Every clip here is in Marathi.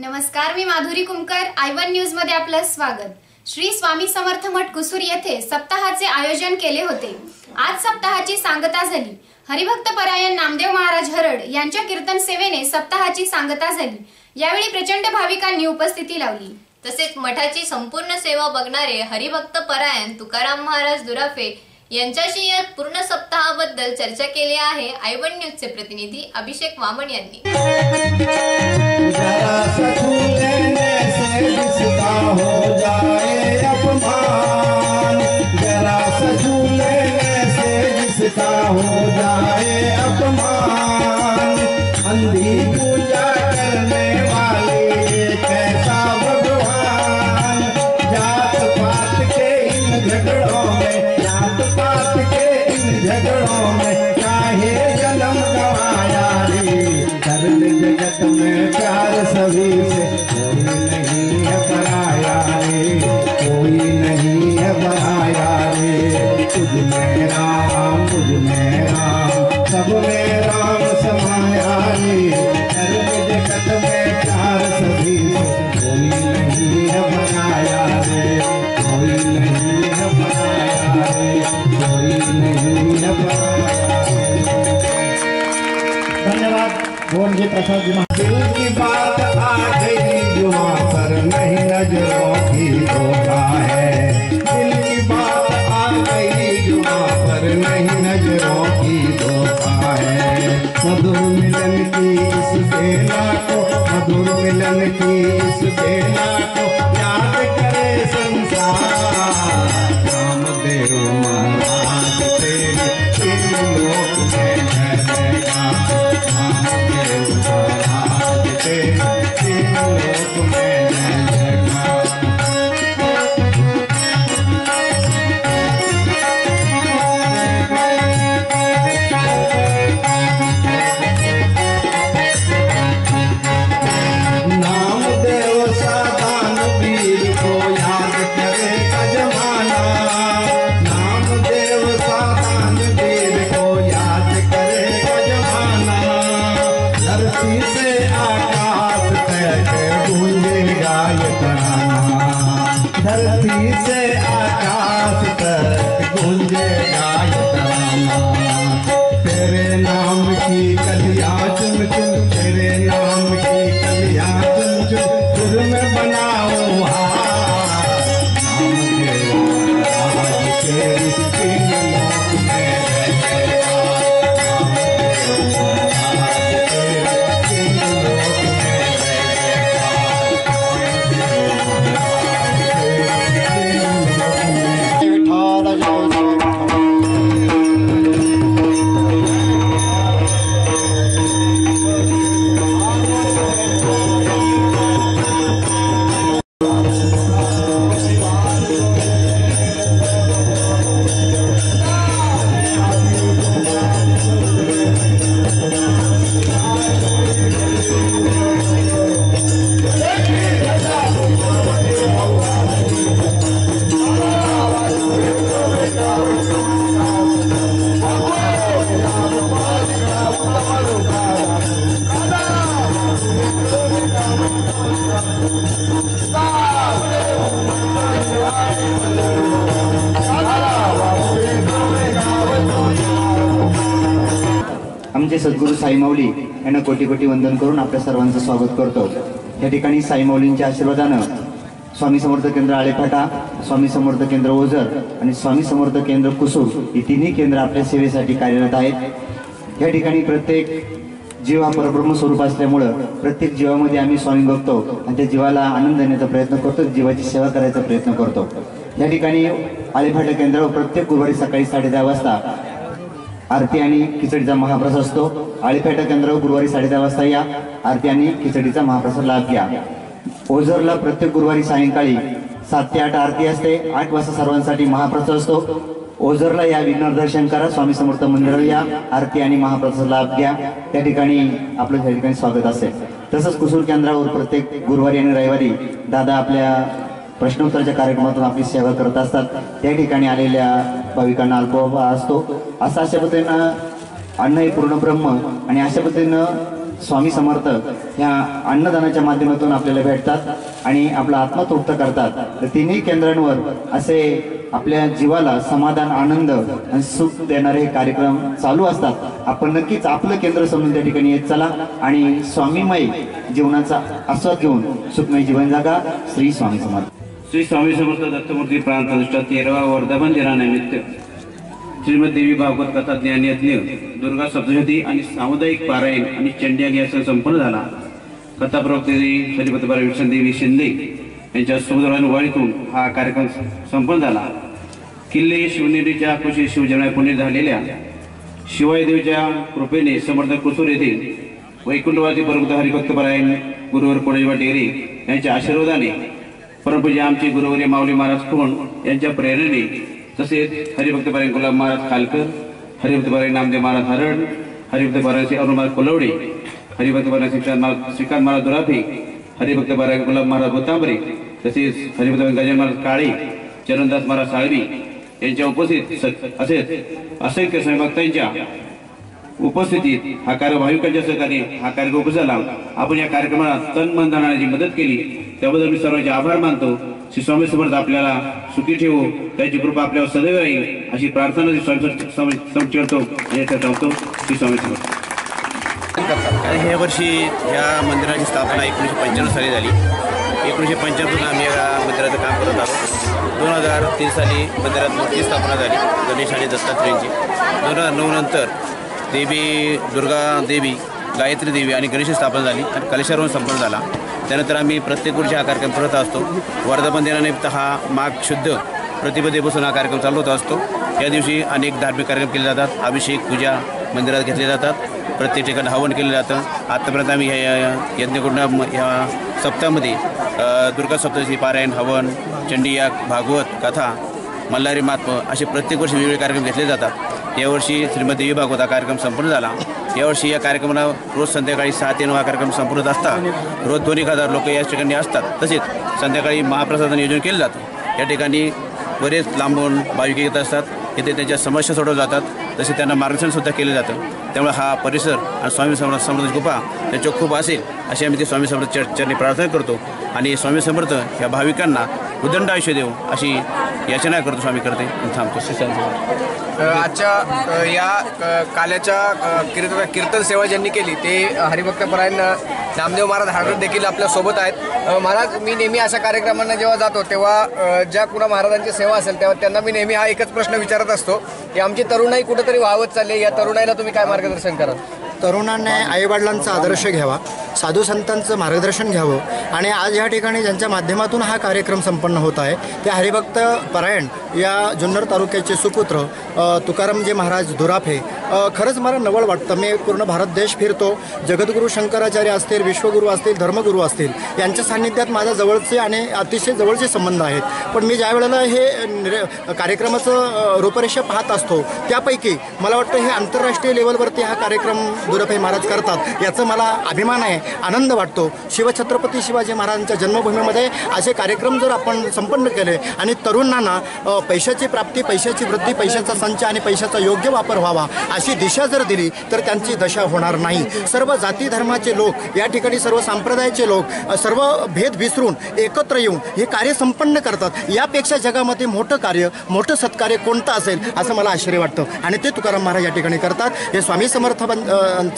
नमस्कार मी माधुरी कुमकर आय वन न्यूजमध्ये आपलं स्वागत. श्री स्वामी समर्थ मठ कुसूर येथे सप्ताहाचे आयोजन केले होते. आज सप्ताहाची सांगता झाली. हरिभक्त परायण नामदेव महाराज हरड यांच्या कीर्तन सेवेने सप्ताहाची सांगता झाली. यावेळी प्रचंड भाविकांनी उपस्थिती लावली. तसेच मठाची संपूर्ण सेवा बघणारे हरिभक्त परायण तुकाराम महाराज दुराफे यांच्याशी या पूर्ण सप्ताहाबद्दल चर्चा केली आहे आयवन न्यूजचे प्रतिनिधी अभिषेक वामन यांनी. अंधी पूजा की बात आ गई जुआ पर नहीं नज़रों की धोखा है दिल बात आ गई जुआ पर नहीं नज़रों की धोखा है मधुर मिलन की इस बेला को, मधुर मिलन की इस बेला धरती से आकाश तक गूंजेगा ये तेरे नाम की कलियां चुन चुन तेरे नाम की चुन चुन सुर में सद्गुरू साईमाऊली यांना कोटी कोटी वंदन करून आपल्या सर्वांचं स्वागत करतो. या ठिकाणी साईमाऊलींच्या आशीर्वादानं स्वामी समर्थ केंद्र आळेफाटा स्वामी समर्थ केंद्र ओझर आणि स्वामी समर्थ केंद्र कुसुम ही तिन्ही केंद्र आपल्या सेवेसाठी कार्यरत आहेत. या ठिकाणी प्रत्येक जीव हा परब्रह्म स्वरूप असल्यामुळं प्रत्येक जीवामध्ये आम्ही स्वामी बघतो आणि त्या जीवाला आनंद देण्याचा प्रयत्न करतो जीवाची सेवा करायचा प्रयत्न करतो. या ठिकाणी आळेफाटा केंद्रावर प्रत्येक गुरुवारी सकाळी साडे दहा वाजता आरती आणि खिचडीचा महाप्रसाद असतो. आळीपेटा केंद्रावर गुरुवारी साडेदहा वाजता या. आरती आणि खिचडीचा महाप्रसाद लाभ घ्या. ओझरला प्रत्येक गुरुवारी सायंकाळी सात ते आठ आरती असते. आठ वाजता सर्वांसाठी महाप्रसाद असतो. ओझरला या विघ्नर दर्शन करा. स्वामी समर्थ मंदिरावर या. आरती आणि महाप्रसाद लाभ घ्या. त्या ठिकाणी आपलं त्या ठिकाणी स्वागत असेल. तसंच कुसूर केंद्रावर प्रत्येक गुरुवारी आणि रविवारी दादा आपल्या प्रश्नोत्तराच्या कार्यक्रमातून आपली सेवा करत असतात. त्या ठिकाणी आलेल्या भाविकांना अल्पोबा असतो. असं अशा पद्धतीनं अन्न हे पूर्ण ब्रह्म आणि अशा पद्धतीनं स्वामी समर्थ ह्या अन्नदानाच्या माध्यमातून आपल्याला भेटतात आणि आपला आत्मा तृप्त करतात. तर तिन्ही केंद्रांवर असे आपल्या जीवाला समाधान आनंद आणि सुख देणारे कार्यक्रम चालू असतात. आपण नक्कीच आपलं केंद्र समजून त्या ठिकाणी येत चला आणि स्वामीमय जीवनाचा आस्वाद घेऊन सुखमय जीवन जागा. श्री स्वामी समर्थ. श्री स्वामी समर्थ दत्तमूर्ती प्राण प्रतिष्ठा तेरावा वर्धापन दिनानिमित्त श्रीमद देवी भागवत कथा ज्ञानयज्ञ दुर्गा सप्तशती आणि सामुदायिक पारायण आणि चंड्याग या संपन्न झाला. कथा प्रवक्ते हरिपतबारा विठ्ठलदेवी शिंदे यांच्या समुद्रानुवाळीतून हा कार्यक्रम संपन्न झाला. किल्ले शिवनेरीच्या कुशी शिवजनाय पुणे झालेल्या शिवायदेवीच्या कृपेने समर्थ कुसूर येथे वैकुंठवादी परमत हरिभक्तपरायण गुरुवर कोणेबा डेरे यांच्या आशीर्वादाने परमपूज्य आमचे गुरुवरी माऊली महाराज कोण यांच्या प्रेरणेने तसेच हरिभक्तपरायण गुलाब महाराज खालकर हरिभक्तपरायण नामदेव महाराज हरड हरिभक्तपरायण श्री अरुण महाराज कोलवडे हरिभक्तपरायण श्रीकांत महाराज श्रीकांत महाराज दुराफे हरिभक्तपरायण गुलाब महाराज गोतांबरे तसेच हरिभक्त गजानन महाराज काळे चरणदास महाराज साळवी यांच्या उपस्थित स- असेच असंख्य स्वयंभक्तांच्या उपस्थितीत हा कार्य भाविकांच्या सहकार्य हा कार्यक्रम उपस्थित आपण या कार्यक्रमाला तन मन धनाची मदत केली त्याबद्दल मी सर्वांचे आभार मानतो. श्री स्वामी समर्थ आपल्याला सुखी ठेवू त्याची कृपा आपल्यावर सदैव राहील अशी प्रार्थना श्री स्वामी समर्थ करतो. आणि श्री स्वामी समर्थ. आणि ह्या वर्षी या मंदिराची स्थापना एकोणीसशे पंच्याण्णव साली झाली. एकोणीसशे पंच्याण्णवला आम्ही या मंदिराचं काम करत आहोत दोन हजार तीन साली मंदिरात मूर्ती स्थापना झाली गणेश आणि दत्तात्रेयांची. दोन हजार नऊ नंतर देवी दुर्गा देवी गायत्री देवी आणि गणेश स्थापना झाली. आणि कलेश्वरहून संपन्न झाला. त्यानंतर आम्ही प्रत्येक वर्षी हा कार्यक्रम करत असतो. वर्धापन दिनानिमित्त हा माघ शुद्ध प्रतिपदेपासून हा कार्यक्रम चालू होत असतो. या दिवशी अनेक धार्मिक कार्यक्रम केले जातात. अभिषेक पूजा मंदिरात घेतले जातात. प्रत्येक ठिकाणी हवन केलं जातं. आत्तापर्यंत आम्ही ह्या यज्ञकुंड ह्या सप्ताहामध्ये दुर्गा सप्तशी पारायण हवन चंडीयाग भागवत कथा मल्हारी महात्मा असे प्रत्येक वर्षी वेगवेगळे कार्यक्रम घेतले जातात. यावर्षी श्रीमती विभाग भागवत हा कार्यक्रम संपूर्ण झाला. यावर्षी या कार्यक्रमाला रोज संध्याकाळी सहा ते नऊ हा कार्यक्रम संपूर्ण होत असता. रोज दोन एक हजार लोक या ठिकाणी असतात. तसेच संध्याकाळी महाप्रसाद नियोजन केलं जातं. या ठिकाणी बरेच लांबून भाविक येत असतात. इथे त्यांच्या समस्या सोडवल्या जातात. तसे त्यांना मार्गदर्शनसुद्धा केलं जातं. त्यामुळे हा परिसर आणि स्वामी समर्थ समर्थ गुफा त्यांच्या खूप असेल अशी आम्ही ते स्वामी समर्थ चर चरणी प्रार्थना करतो. आणि स्वामी समर्थ या भाविकांना उदंड आयुष्य देऊ अशी याचना करतो स्वामी करते. थांबतो आजच्या या काल्याच्या कीर्तन कीर्तन सेवा ज्यांनी केली ते अ, हरिभक्तपरायण अ, नामदेव महाराज हार्डर देखील आपल्यासोबत आहेत. महाराज मी नेहमी अशा कार्यक्रमांना जेव्हा जातो तेव्हा ज्या कुणा महाराजांची सेवा असेल तेव्हा त्यांना मी नेहमी हा एकच प्रश्न विचारत असतो की आमची तरुणाई कुठेतरी वाहवत चालली या तरुणाईला तुम्ही काय मार्गदर्शन कराल? तरुणांनी आईवडिलांचा आदर्श घ्यावा. साधू संतांचं मार्गदर्शन घ्यावं. आणि आज या ठिकाणी ज्यांच्या माध्यमातून हा कार्यक्रम संपन्न होत आहे ते हरिभक्त परायण या जुन्नर तालुक्याचे सुपुत्र तुकारामजी महाराज दुराफे खरंच मला नवळ वाटतं. मी पूर्ण भारत देश फिरतो. जगद्गुरू शंकराचार्य असतील विश्वगुरू असतील धर्मगुरू असतील यांच्या सान्निध्यात माझ्या जवळचे आणि अतिशय जवळचे संबंध आहेत. पण मी ज्या वेळेला हे कार्यक्रमाचं रूपरेषा पाहत असतो त्यापैकी मला वाटतं हे आंतरराष्ट्रीय लेवलवरती हा कार्यक्रम दुरफे महाराज करतात याचं मला अभिमान आहे. आनंद वाटतो. शिवछत्रपती शिवाजी महाराजांच्या जन्मभूमीमध्ये असे कार्यक्रम जर आपण संपन्न केले आणि तरुणांना पैशाची प्राप्ती पैशाची वृद्धी पैशाचा संच आणि पैशाचा योग्य वापर व्हावा अशी दिशा जर दिली तर त्यांची दशा होणार नाही. सर्व जाती धर्माचे लोक या ठिकाणी सर्व संप्रदायाचे लोक सर्व भेद विसरून एकत्र येऊन हे कार्य संपन्न करतात. यापेक्षा जगामध्ये मोठं कार्य मोठं सत्कार्य कोणतं असेल असं मला आश्चर्य वाटतं. आणि ते तुकाराम महाराज या ठिकाणी करतात. हे स्वामी समर्थ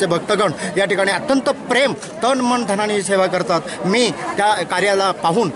भक्तगण या ठिकाणी अत्यंत प्रेम तन मन धनाने सेवा करतात. मी त्या कार्याला पाहून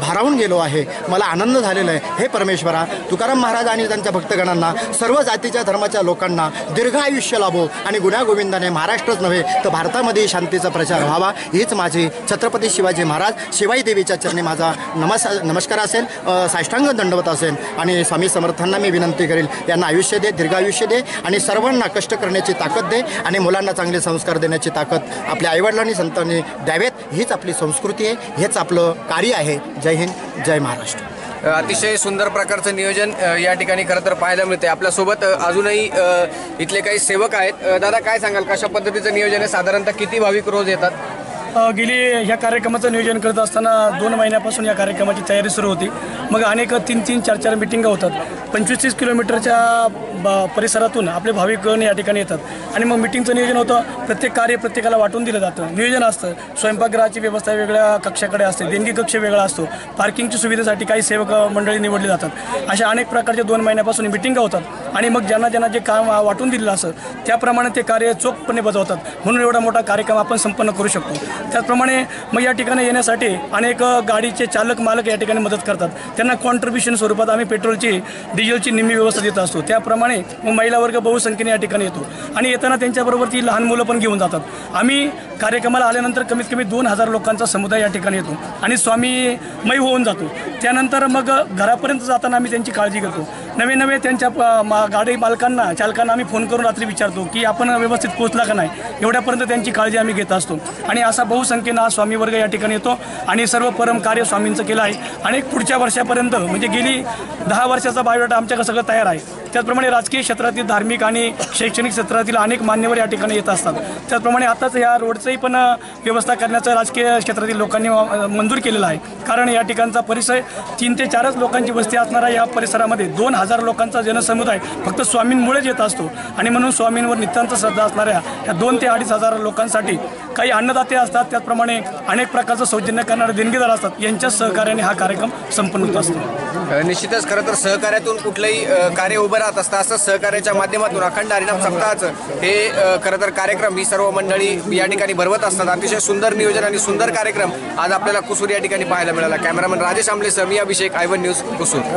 भारावून गेलो आहे. मला आनंद झालेला आहे. हे परमेश्वरा तुकाराम महाराज आणि त्यांच्या भक्तगणांना सर्व जातीच्या धर्माच्या लोकांना दीर्घ आयुष्य लाभो आणि गुण्यागोविंदाने महाराष्ट्रच नव्हे तर भारतामध्ये शांतीचा प्रचार व्हावा. हीच माझी छत्रपती शिवाजी महाराज शिवाई देवीच्या चरणी माझा नमस् नमस्कार असेल साष्टांग दंडवत असेल. आणि स्वामी समर्थांना मी विनंती करेल यांना आयुष्य दे दीर्घ आयुष्य दे आणि सर्वांना कष्ट करण्याची ताकद दे आणि मुलांना चांगले संस्कार देण्याची ताकद आपल्या आईवडिलांनी संतांनी द्यावेत. हीच आपली संस्कृती आहे हेच आपलं कार्य आहे. जय हिंद जय महाराष्ट्र. अतिशय सुंदर प्रकारचं नियोजन या ठिकाणी खरं तर पाहायला मिळते आपल्यासोबत अजूनही इथले काही सेवक आहेत. दादा काय सांगाल? कशा पद्धतीचं नियोजन आहे? साधारणतः किती भाविक रोज येतात? गेली ह्या कार्यक्रमाचं नियोजन करत असताना दोन महिन्यापासून या कार्यक्रमाची तयारी सुरू होती. मग अनेक तीन तीन चार चार मिटिंगा होतात. पंचवीस तीस किलोमीटरच्या ब- परिसरातून आपले भाविकगण या ठिकाणी येतात. आणि मग मिटिंगचं नियोजन होतं. प्रत्येक कार्य प्रत्येकाला वाटून दिलं जातं. नियोजन असतं. स्वयंपाकगृहाची व्यवस्था वेगळ्या कक्षाकडे असते. देणगी कक्ष वेगळा असतो. पार्किंगची सुविधेसाठी काही सेवक मंडळी निवडली जातात. अशा अनेक प्रकारचे दोन महिन्यापासून मिटिंगा होतात. आणि मग ज्यांना ज्यांना जे काम वाटून दिलेलं असतं त्याप्रमाणे ते कार्य चोखपणे बजावतात. म्हणून एवढा मोठा कार्यक्रम आपण संपन्न करू शकतो. त्याचप्रमाणे मग या ठिकाणी येण्यासाठी अनेक गाडीचे चालक मालक या ठिकाणी मदत करतात. त्यांना कॉन्ट्रीब्युशन स्वरूपात आम्ही पेट्रोलची डिझेलची निम्मी व्यवस्था देत असतो. त्याप्रमाणे मग महिला वर्ग बहुसंख्येने या ठिकाणी येतो. आणि येताना त्यांच्याबरोबर ती लहान मुलं पण घेऊन जातात. आम्ही कार्यक्रमाला आल्यानंतर कमीत कमी दोन हजार लोकांचा समुदाय या ठिकाणी येतो. आणि स्वामीमय होऊन जातो. त्यानंतर मग घरापर्यंत जाताना आम्ही त्यांची काळजी घेतो. नवे नवे त्यांच्या प- मा- गाडी मालकांना चालकांना आम्ही फोन करून रात्री विचारतो की आपण व्यवस्थित पोहोचला का नाही? एवढ्यापर्यंत त्यांची काळजी आम्ही घेत असतो. आणि असा बहुसंख्येनं आज स्वामी वर्ग या ठिकाणी येतो आणि सर्व परम कार्य स्वामींचं केलं आहे. आणि पुढच्या वर्षापर्यंत म्हणजे गेली दहा वर्षाचा बायोडाटा आमच्याकडे सगळं तयार आहे. त्याचप्रमाणे राजकीय क्षेत्रातील धार्मिक आणि शैक्षणिक क्षेत्रातील अनेक मान्यवर या ठिकाणी येत असतात. त्याचप्रमाणे आताच या रोडचंही पण व्यवस्था करण्याचं राजकीय क्षेत्रातील लोकांनी मंजूर केलेलं आहे. कारण या ठिकाणचा परिसर तीन ते चारच लोकांची वस्ती असणारा या परिसरामध्ये दोन हजार लोकांचा जनसमुदाय फक्त स्वामींमुळेच येत असतो. आणि म्हणून स्वामींवर नित्यांत श्रद्धा असणाऱ्या या दोन ते अडीच हजार लोकांसाठी काही अन्नदाते असतात. त्याचप्रमाणे अनेक प्रकारचं सौजन्य करणारे देणगीदार असतात. यांच्या सहकार्याने हा कार्यक्रम संपन्न होत असतो. निश्चितच खरं तर सहकार्यातून कुठलंही कार्य उभं जात असतं असं सहकार्याच्या माध्यमातून अखंड हरिनाम सप्ताहाचं हे खरं तर कार्यक्रम ही सर्व मंडळी या ठिकाणी भरवत असतात. अतिशय सुंदर नियोजन आणि सुंदर कार्यक्रम आज आपल्याला कुसूर या ठिकाणी पाहायला मिळाला. कॅमेरामन राजेश आमले मी अभिषेक आयवन न्यूज कुसूर.